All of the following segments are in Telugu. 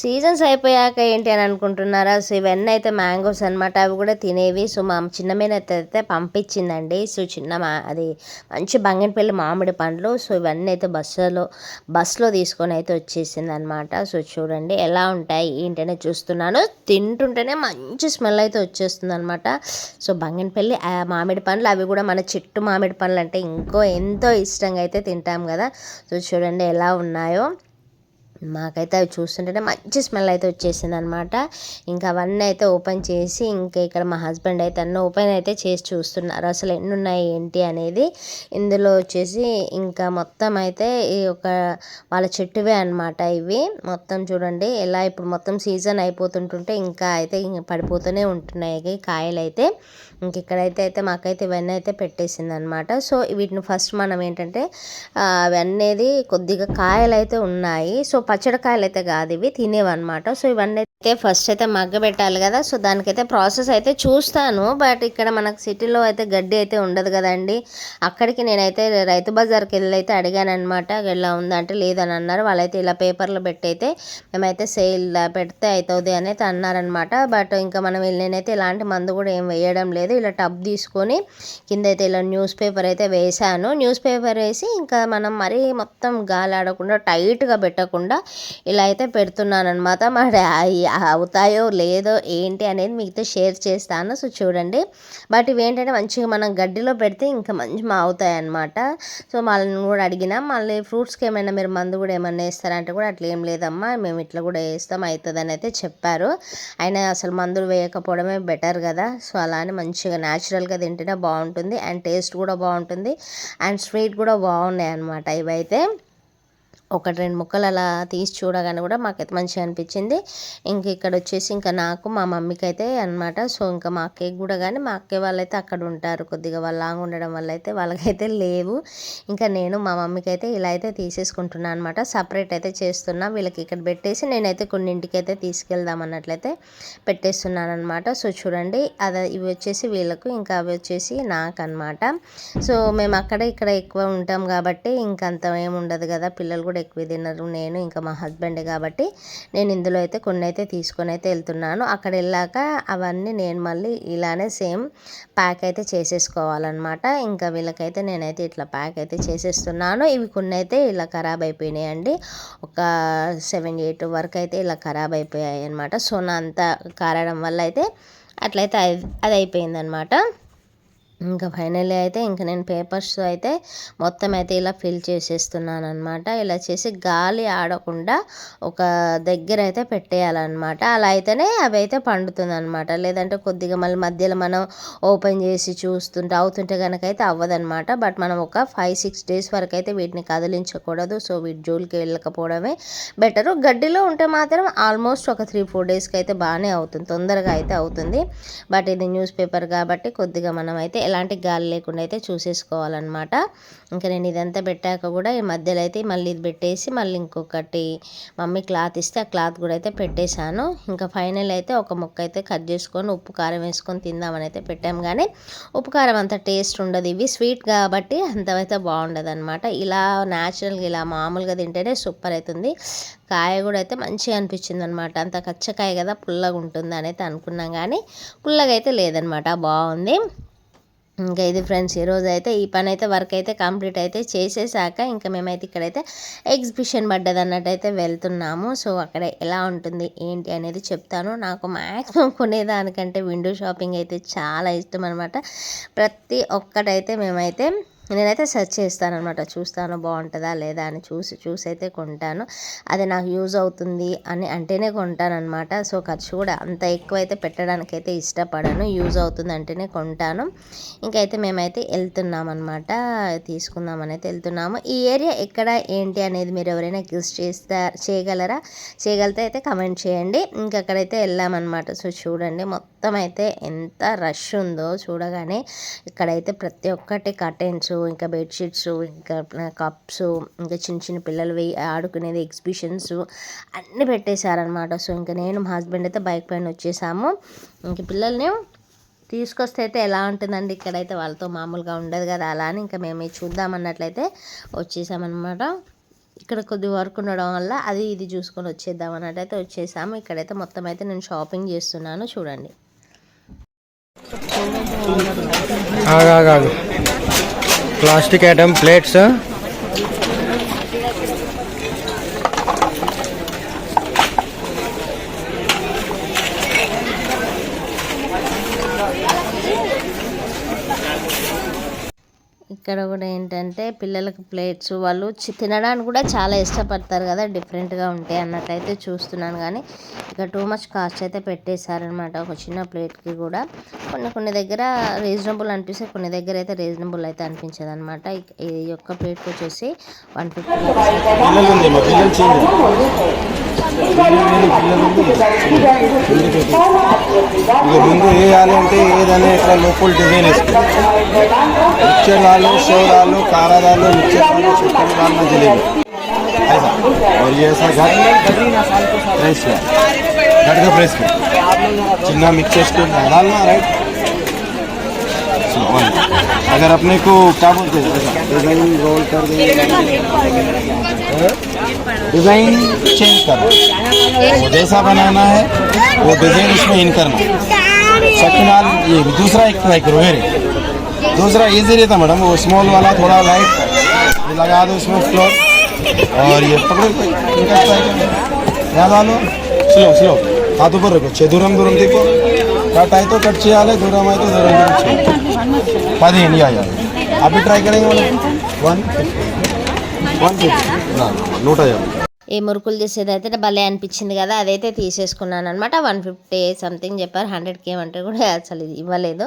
సీజన్స్ అయిపోయాక ఏంటి అని అనుకుంటున్నారా? సో ఇవన్నీ అయితే మ్యాంగోస్ అనమాట అవి కూడా తినేవి. సో మా చిన్న అయితే పంపించిందండి. సో చిన్న మా అది మంచి బంగినపల్లి మామిడి పండ్లు. సో ఇవన్నీ అయితే బస్సులో బస్సులో తీసుకొని అయితే వచ్చేసింది అనమాట సో చూడండి ఎలా ఉంటాయి ఏంటనే చూస్తున్నాను. తింటుంటేనే మంచి స్మెల్ అయితే వచ్చేస్తుంది అనమాట సో బంగినపల్లి మామిడి పండ్లు అవి కూడా మన చెట్టు మామిడి పండ్లు అంటే ఇంకో ఎంతో ఇష్టంగా అయితే తింటాం కదా. సో చూడండి ఎలా ఉన్నాయో. మాకైతే అవి చూస్తుంటేనే మంచి స్మెల్ అయితే వచ్చేసింది అనమాట ఇంకా అవన్నీ అయితే ఓపెన్ చేసి ఇంకా ఇక్కడ మా హస్బెండ్ అయితే అన్నీ ఓపెన్ అయితే చేసి చూస్తున్నారు. అసలు ఎన్ని ఉన్నాయి ఏంటి అనేది. ఇందులో వచ్చేసి ఇంకా మొత్తం అయితే ఈ ఒక వాళ్ళ చెట్టువే అనమాట ఇవి. మొత్తం చూడండి ఎలా ఇప్పుడు మొత్తం సీజన్ అయిపోతుంటుంటే ఇంకా అయితే పడిపోతూనే ఉంటున్నాయి కాయలు అయితే. ఇంక ఇక్కడైతే అయితే మాకైతే ఇవన్నీ అయితే పెట్టేసింది అనమాట సో వీటిని ఫస్ట్ మనం ఏంటంటే అవన్నీ కొద్దిగా కాయలు అయితే ఉన్నాయి. సో పచ్చడికాయలు అయితే కాదు ఇవి తినేవన్నమాట. సో ఇవన్నీ అయితే ఫస్ట్ అయితే మగ్గ పెట్టాలి కదా సో దానికైతే ప్రాసెస్ అయితే చూస్తాను. బట్ ఇక్కడ మనకు సిటీలో అయితే గడ్డి అయితే ఉండదు కదండి. అక్కడికి నేనైతే రైతు బజార్కి వెళ్ళి అయితే అడిగాను అనమాట ఇలా ఉందంటే లేదని అన్నారు. వాళ్ళైతే ఇలా పేపర్లో పెట్టి అయితే మేమైతే సేల్ పెడితే అవుతుంది అని అయితే అన్నారనమాట బట్ ఇంకా మనం నేనైతే ఇలాంటి మందు కూడా ఏం వేయడం లేదు. ఇలా టబ్ తీసుకొని కింద అయితే ఇలా న్యూస్ పేపర్ అయితే వేసాను న్యూస్ పేపర్ వేసి ఇంకా మనం మరీ మొత్తం గాలి ఆడకుండా టైట్గా పెట్టకుండా ఇలా అయితే పెడుతున్నాను అనమాట మరి అవుతాయో లేదో ఏంటి అనేది మీతో షేర్ చేస్తాను. సో చూడండి. బట్ ఇవేంటంటే మంచిగా మనం గడ్డిలో పెడితే ఇంకా మంచి మా అవుతాయి అనమాట సో వాళ్ళని కూడా అడిగినా మళ్ళీ ఫ్రూట్స్కి ఏమైనా మీరు మందు కూడా ఏమైనా వేస్తారంటే కూడా అట్లా ఏం లేదమ్మా మేము ఇట్లా కూడా వేస్తాం అవుతుందని అయితే చెప్పారు. అయినా అసలు మందులు వేయకపోవడమే బెటర్ కదా. సో అలానే మంచిగా న్యాచురల్గా తింటేనే బాగుంటుంది. అండ్ టేస్ట్ కూడా బాగుంటుంది. అండ్ స్వీట్ కూడా బాగున్నాయి అనమాట ఇవైతే. ఒకటి రెండు ముక్కలు అలా తీసి చూడగానే కూడా మాకైతే మంచిగా అనిపించింది. ఇంక ఇక్కడ వచ్చేసి ఇంకా నాకు మా మమ్మీకి అయితే అనమాట సో ఇంకా మా అక్కకి కూడా కానీ మా అక్క వాళ్ళైతే అక్కడ ఉంటారు. కొద్దిగా వాళ్ళు లాంగ్ ఉండడం వల్ల అయితే వాళ్ళకైతే లేవు. ఇంకా నేను మా మమ్మీకి అయితే ఇలా అయితే తీసేసుకుంటున్నాను అనమాట సపరేట్ అయితే చేస్తున్నా. వీళ్ళకి ఇక్కడ పెట్టేసి నేనైతే కొన్నింటికి అయితే తీసుకెళ్దాం అన్నట్లయితే పెట్టేస్తున్నాను అనమాట సో చూడండి. అది ఇవి వచ్చేసి వీళ్ళకు ఇంకా అవి వచ్చేసి నాకు అనమాట సో మేము అక్కడ ఇక్కడ ఎక్కువ ఉంటాం కాబట్టి ఇంకంత ఏమి ఉండదు కదా. పిల్లలు కూడా ఎక్కువ తినరు. నేను ఇంకా మా హస్బెండ్ కాబట్టి నేను ఇందులో అయితే కొన్ని అయితే తీసుకొని అయితే వెళ్తున్నాను. అక్కడ వెళ్ళాక అవన్నీ నేను మళ్ళీ ఇలానే సేమ్ ప్యాక్ అయితే చేసేసుకోవాలన్నమాట. ఇంకా వీళ్ళకైతే నేనైతే ఇట్లా ప్యాక్ అయితే చేసేస్తున్నాను. ఇవి కొన్ని అయితే ఇలా ఖరాబ్ అయిపోయినాయండి. ఒక సెవెన్ ఎయిట్ వరకు అయితే ఇలా ఖరాబ్ అయిపోయాయి అనమాట సోనా అంతా కారడం వల్ల అయితే అట్లయితే అది అయిపోయిందనమాట ఇంకా ఫైనల్లీ అయితే ఇంకా నేను పేపర్స్ అయితే మొత్తం అయితే ఇలా ఫిల్ చేసేస్తున్నాను అనమాట ఇలా చేసి గాలి ఆడకుండా ఒక దగ్గర అయితే పెట్టేయాలన్నమాట. అలా అయితేనే అవి అయితే పండుతుంది అనమాట లేదంటే కొద్దిగా మళ్ళీ మధ్యలో మనం ఓపెన్ చేసి చూస్తుంటే అవుతుంటే కనుక అయితే అవ్వదనమాట బట్ మనం ఒక ఫైవ్ సిక్స్ డేస్ వరకు అయితే వీటిని కదిలించకూడదు. సో వీటి జోలికి వెళ్ళకపోవడమే బెటరు. గడ్డిలో ఉంటే మాత్రం ఆల్మోస్ట్ ఒక త్రీ ఫోర్ డేస్కి అయితే బాగానే అవుతుంది. తొందరగా అయితే అవుతుంది. బట్ ఇది న్యూస్ పేపర్ కాబట్టి కొద్దిగా మనం అయితే ఎలాంటి గాలి లేకుండా అయితే చూసేసుకోవాలన్నమాట. ఇంకా నేను ఇదంతా పెట్టాక కూడా ఈ మధ్యలో అయితే మళ్ళీ ఇది పెట్టేసి మళ్ళీ ఇంకొకటి మమ్మీ క్లాత్ ఇస్తే ఆ క్లాత్ కూడా అయితే పెట్టేశాను. ఇంకా ఫైనల్ అయితే ఒక ముక్క అయితే కట్ చేసుకొని ఉప్పు కారం వేసుకొని తిందామని అయితే పెట్టాం. కానీ ఉప్పు కారం అంత టేస్ట్ ఉండదు. ఇవి స్వీట్ కాబట్టి అంతవైతే బాగుండదు అనమాట ఇలా న్యాచురల్గా ఇలా మామూలుగా తింటేనే సూపర్ అవుతుంది కాయ కూడా అయితే మంచిగా అనిపించింది అనమాట అంత కచ్చకాయ కదా పుల్లగా ఉంటుంది అని అయితే అనుకున్నాం. కానీ పుల్లగా అయితే లేదనమాట బాగుంది. ఇంకా ఇది ఫ్రెండ్స్ ఈరోజు అయితే ఈ పని అయితే వర్క్ అయితే కంప్లీట్ అయితే చేసేసాక ఇంకా మేమైతే ఇక్కడైతే ఎగ్జిబిషన్ పడ్డది అన్నట్టు అయితే వెళ్తున్నాము. సో అక్కడ ఎలా ఉంటుంది ఏంటి అనేది చెప్తాను. నాకు మ్యాక్సిమం కొనేదానికంటే విండో షాపింగ్ అయితే చాలా ఇష్టం అనమాట ప్రతి ఒక్కటైతే మేమైతే నేనైతే సెర్చ్ చేస్తాను అనమాట చూస్తాను బాగుంటుందా లేదా అని చూసి చూసి అయితే కొంటాను. అది నాకు యూజ్ అవుతుంది అని అంటేనే కొంటాను అనమాట సో ఖర్చు కూడా అంత ఎక్కువ అయితే పెట్టడానికి అయితే ఇష్టపడను. యూజ్ అవుతుంది అంటేనే కొంటాను. ఇంకైతే మేమైతే వెళ్తున్నాం అనమాట తీసుకుందామని అయితే వెళ్తున్నాము ఈ ఏరియా ఎక్కడ ఏంటి అనేది మీరు ఎవరైనా గిస్ చేస్తా చేయగలరా? చేయగలితే అయితే కమెంట్ చేయండి. ఇంకక్కడైతే వెళ్ళామన్నమాట సో చూడండి మొత్తం అయితే ఎంత రష్ ఉందో చూడగానే ఇక్కడైతే ప్రతి ఒక్కటి కర్టెన్స్ ఇంకా బెడ్షీట్స్ ఇంకా కప్స్ ఇంకా చిన్న చిన్న పిల్లలు ఆడుకునేది ఎగ్జిబిషన్స్ అన్నీ పెట్టేశారనమాట సో ఇంకా నేను మా హస్బెండ్ అయితే బైక్ పైన వచ్చేసాము. ఇంక పిల్లల్ని తీసుకొస్తే అయితే ఎలా ఉంటుందండి? ఇక్కడైతే వాళ్ళతో మామూలుగా ఉండదు కదా అలా అని ఇంకా మేము చూద్దామన్నట్లయితే వచ్చేసామన్నమాట. ఇక్కడ కొద్ది వర్క్ ఉండడం వల్ల అది ఇది చూసుకొని వచ్చేద్దాం అన్నట్టయితే వచ్చేసాము. ఇక్కడైతే మొత్తం అయితే నేను షాపింగ్ చేస్తున్నాను. చూడండి. plastic atom plates. sir. ఇక్కడ కూడా ఏంటంటే పిల్లలకు ప్లేట్స్ వాళ్ళు తినడానికి కూడా చాలా ఇష్టపడతారు కదా డిఫరెంట్గా ఉంటాయి అన్నట్టయితే చూస్తున్నాను. కానీ ఇక టూ మచ్ కాస్ట్ అయితే పెట్టేశారనమాట ఒక చిన్న ప్లేట్కి కూడా. కొన్ని కొన్ని దగ్గర రీజనబుల్ అనిపిస్తే కొన్ని దగ్గర అయితే రీజనబుల్ అయితే అనిపించదు అనమాట ఈ యొక్క ప్లేట్కి వచ్చేసి వన్ ఫిఫ్టీ ఇక ముందు వేయాలి అంటే ఏదైనా ఇట్లా లోపల డిజైన్ వేసుకోవాలి మిక్చర్ डालो सेव डालो कारा डालो मिक्सर डालो चिकन डालना जलेबी ऐसा और ये ऐसा घट प्रेस किया घट का प्रेस किया चिन्ना मिक्सर स्टूल डालना राइट चलो, one. अगर अपने को क्या बोलते हैं? डिज़ाइन रोल कर दे हाँ? डिज़ाइन चेंज करना। जैसा बनाना है, वो डिज़ाइन उसमें इन करना। सत्यनाल ये दूसरा एक ट्राई करो मेरे दूसरा इजी रहता मैडम, वो स्मॉल वाला थोड़ा लाइट लगा दो उसमें फ्लोर और ये पकड़ो, इनका ट्राई करो। याद आ लो। स्लो स्लो हाथों पर रखो। छः दूरम दूरम देखो। కట్ అయితే కట్ చేయాలి దూరం అయితే దూరం దూరం చేయాలి పదిహేను యా యా అవి ట్రై కरेंगे మనం వన్ వన్ ఏ ఈ మురుకులు చేసేది అయితే భలే అనిపించింది కదా అదైతే తీసేసుకున్నాను అనమాట వన్ ఫిఫ్టీ సంథింగ్ చెప్పారు. హండ్రెడ్కి ఏమంటే కూడా అసలు ఇది ఇవ్వలేదు.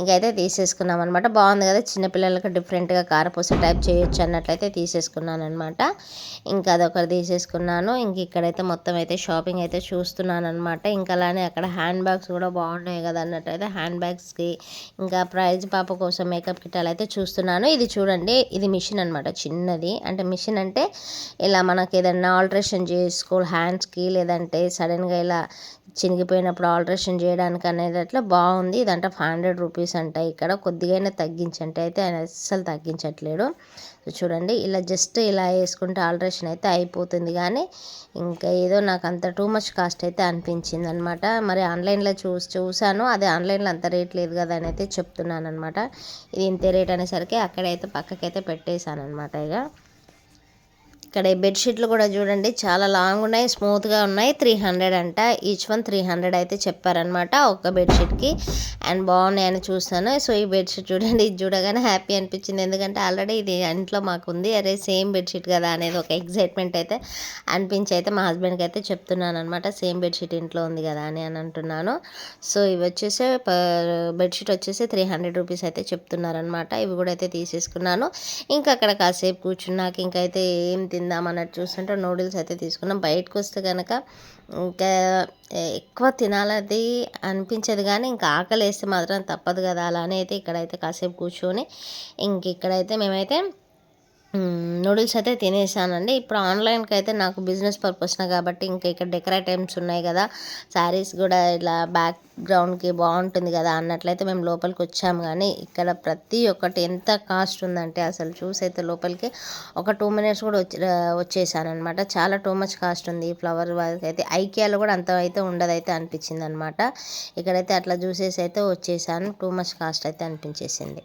ఇంకైతే తీసేసుకున్నాం అనమాట బాగుంది కదా చిన్నపిల్లలకు డిఫరెంట్గా కారపూస టైప్ చేయొచ్చు అన్నట్లయితే తీసేసుకున్నాను అనమాట ఇంకా అదొకటి తీసేసుకున్నాను. ఇంక ఇక్కడైతే మొత్తం అయితే షాపింగ్ అయితే చూస్తున్నాను అనమాట ఇంకా అలానే అక్కడ హ్యాండ్ బ్యాగ్స్ కూడా బాగున్నాయి కదా అన్నట్టయితే హ్యాండ్ బ్యాగ్స్కి ఇంకా ప్రైజ్ పాప కోసం మేకప్ కిట్టాలు అయితే చూస్తున్నాను. ఇది చూడండి ఇది మిషన్ అనమాట చిన్నది. అంటే మిషన్ అంటే ఇలా మనకి ఏదన్నా ఆల్ట్రేషన్ చేసుకోవాలి హ్యాండ్స్కి లేదంటే సడన్గా ఇలా చినిగిపోయినప్పుడు ఆల్ట్రేషన్ చేయడానికి అనేది అట్లా బాగుంది. ఇదంటే ఫైవ్ హండ్రెడ్ రూపీస్ అంట. ఇక్కడ కొద్దిగా తగ్గించంటే అయితే ఆయన అస్సలు తగ్గించట్లేడు. సో చూడండి ఇలా జస్ట్ ఇలా వేసుకుంటే ఆల్ట్రేషన్ అయితే అయిపోతుంది. కానీ ఇంకా ఏదో నాకు అంత టూ మచ్ కాస్ట్ అయితే అనిపించింది అనమాట మరి ఆన్లైన్లో చూసి చూసాను అదే ఆన్లైన్లో అంత రేట్ లేదు కదా అని అయితే చెప్తున్నాను అనమాట ఇది ఇంతే రేట్ అనేసరికి అక్కడైతే పక్కకైతే పెట్టేశాను అనమాట ఇక. ఇక్కడ ఈ బెడ్షీట్లు కూడా చూడండి చాలా లాంగ్ ఉన్నాయి స్మూత్గా ఉన్నాయి. త్రీ హండ్రెడ్ అంట. ఈచ్ వన్ త్రీ హండ్రెడ్ అయితే చెప్పారనమాట ఒక్క బెడ్షీట్కి అండ్ బాగున్నాయని చూస్తాను సో ఈ బెడ్షీట్ చూడండి ఇది చూడగానే హ్యాపీ అనిపించింది. ఎందుకంటే ఆల్రెడీ ఇది ఇంట్లో మాకు ఉంది. అరే సేమ్ బెడ్షీట్ కదా అనేది ఒక ఎగ్జైట్మెంట్ అయితే అనిపించి అయితే మా హస్బెండ్కి అయితే చెప్తున్నాను అనమాట సేమ్ బెడ్షీట్ ఇంట్లో ఉంది కదా అని అని అంటున్నాను. సో ఇవి వచ్చేసి బెడ్షీట్ వచ్చేసి త్రీ హండ్రెడ్ రూపీస్ అయితే చెప్తున్నారనమాట ఇవి కూడా అయితే తీసేసుకున్నాను. ఇంకా అక్కడ కాసేపు కూర్చున్నాక ఇంకైతే ఏం తిందాం అన్నట్టు చూస్తుంటే నూడిల్స్ అయితే తీసుకున్నాం. బయటకు వస్తే కనుక ఇంకా ఎక్కువ తినాలది అనిపించదు కానీ ఇంకా ఆకలి వేస్తే మాత్రం తప్పదు కదా. అలా అయితే ఇక్కడైతే కాసేపు కూర్చొని ఇంక ఇక్కడైతే మేమైతే నూడిల్స్ అయితే తినేసానండి. ఇప్పుడు ఆన్లైన్కి అయితే నాకు బిజినెస్ పర్పస్న కాబట్టి ఇంకా ఇక్కడ డెకరేట్ ఐటమ్స్ ఉన్నాయి కదా శారీస్ కూడా ఇలా బ్యాక్ గ్రౌండ్కి బాగుంటుంది కదా అన్నట్లయితే మేము లోపలికి వచ్చాము. కానీ ఇక్కడ ప్రతి ఒక్కటి ఎంత కాస్ట్ ఉందంటే అసలు చూసైతే లోపలికి ఒక టూ మినిట్స్ కూడా వచ్చి వచ్చేసాను అనమాట చాలా టూ మచ్ కాస్ట్ ఉంది. ఈ ఫ్లవర్ అయితే ఐకియాలో కూడా అంత అయితే ఉండదైతే అనిపించింది అనమాట ఇక్కడైతే అట్లా చూసేసి అయితే వచ్చేసాను. టూ మచ్ కాస్ట్ అయితే అనిపించేసింది.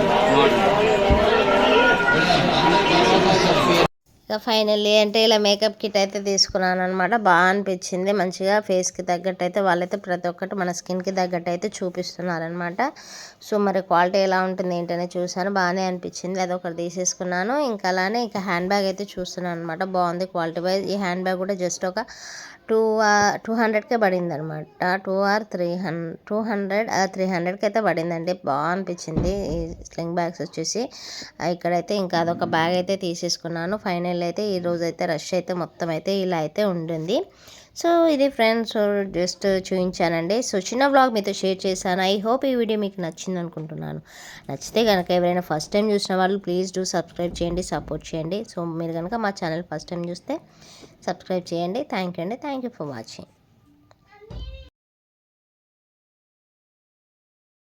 ఇక ఫైనల్లీ అంటే ఇలా మేకప్ కిట్ అయితే తీసుకున్నాను అనమాట బాగా అనిపించింది. మంచిగా ఫేస్కి తగ్గట్టు అయితే వాళ్ళైతే ప్రతి ఒక్కటి మన స్కిన్కి తగ్గట్టు అయితే చూపిస్తున్నారనమాట సో మరి క్వాలిటీ ఎలా ఉంటుంది ఏంటనే చూసాను బాగానే అనిపించింది. అది ఒకటి తీసేసుకున్నాను. ఇంకా అలానే ఇంకా హ్యాండ్ బ్యాగ్ అయితే చూస్తున్నాను అనమాట బాగుంది క్వాలిటీ వైజ్. ఈ హ్యాండ్ బ్యాగ్ కూడా జస్ట్ ఒక టూ టూ హండ్రెడ్కే పడింది అనమాట two or three hun two hundred three హండ్రెడ్కి అయితే పడిందండి. బాగా అనిపించింది. ఈ స్లింగ్ బ్యాగ్స్ వచ్చేసి. ఇక్కడైతే ఇంకా అదొక బ్యాగ్ అయితే తీసేసుకున్నాను. ఫైనల్ అయితే ఈ రోజు అయితే రష్ అయితే మొత్తం అయితే ఇలా అయితే ఉంటుంది. సో ఇది ఫ్రెండ్స్ జస్ట్ చూపించానండి. సో చిన్న బ్లాగ్ మీతో షేర్ చేశాను. ఐ హోప్ ఈ వీడియో మీకు నచ్చింది అనుకుంటున్నాను. నచ్చితే కనుక ఎవరైనా ఫస్ట్ టైం చూసిన వాళ్ళు ప్లీజ్ డూ సబ్స్క్రైబ్ చేయండి సపోర్ట్ చేయండి. సో మీరు కనుక మా ఛానల్ ఫస్ట్ టైం చూస్తే సబ్స్క్రైబ్ చేయండి. థ్యాంక్ యూ అండి. Thank you for watching